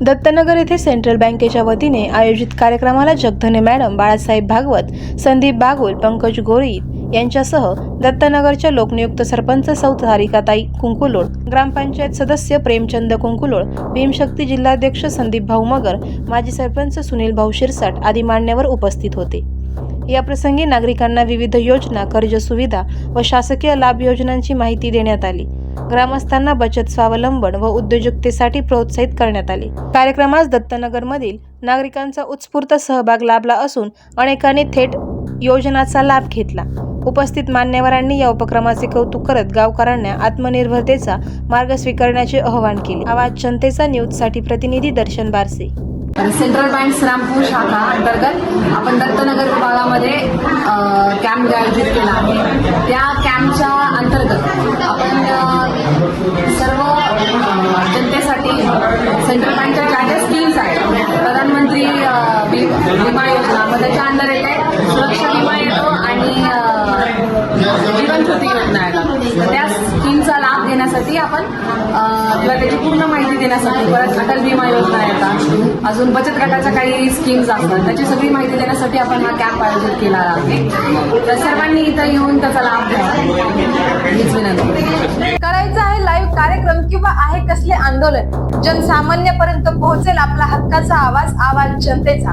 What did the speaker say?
दत्तनगर येथे सेंट्रल बँकेच्या वतीने आयोजित कार्यक्रमाला जगधने मॅडम बाळासाहेब भागवत संदीप बागुल पंकज गोरी यांच्यासह दत्तनगरच्या लोकनियुक्त सरपंच सौ हारिकाताई कुंकुलोळ ग्रामपंचायत सदस्य प्रेमचंद कुंकुलोळ भीमशक्ती जिल्हाध्यक्ष संदीप भाऊ मगर माजी सरपंच सुनील भाऊ शिरसाट आदी मान्यवर उपस्थित होते. या प्रसंगी नागरिकांना विविध योजना कर्ज सुविधा व शासकीय लाभ योजनांची माहिती देण्यात आली. ग्रामस्थांना बचत स्वावलंबन व उद्योजकतेसाठी प्रोत्साहित करण्यात आले. कार्यक्रमास दत्तनगरमधील नागरिकांचा उत्स्फूर्त सहभाग लाभला असून अनेकांनी थेट योजनाचा लाभ घेतला. उपस्थित मान्यवरांनी या उपक्रमाचे कौतुक करत गावकऱ्यांना आत्मनिर्भरतेचा मार्ग स्वीकारण्याचे आवाहन केले. आवाज जनतेचा न्यूजसाठी प्रतिनिधी दर्शन बारसे. सेंट्रल बँक श्रीरामपूर शाखा अंतर्गत सुरक्षा विमा येतो आणि अ, योजना येतात तर त्या स्कीमचा लाभ घेण्यासाठी आपण किंवा त्याची पूर्ण माहिती देण्यासाठी परत अटल विमा योजना येतात. अजून बचत गटाच्या काही स्कीम्स असतात. त्याची सगळी माहिती देण्यासाठी आपण हा कॅम्प आयोजित केला आहे. तर सर्वांनी इथं येऊन त्याचा लाभ घ्यावा हीच विनंती. करायचं आहे लाईव्ह कार्यक्रम किंवा आहे कसले आंदोलन? जनसामान्यपर्यंत पोहोचेल आपला हक्काचा आवाज आवाज जनतेचा.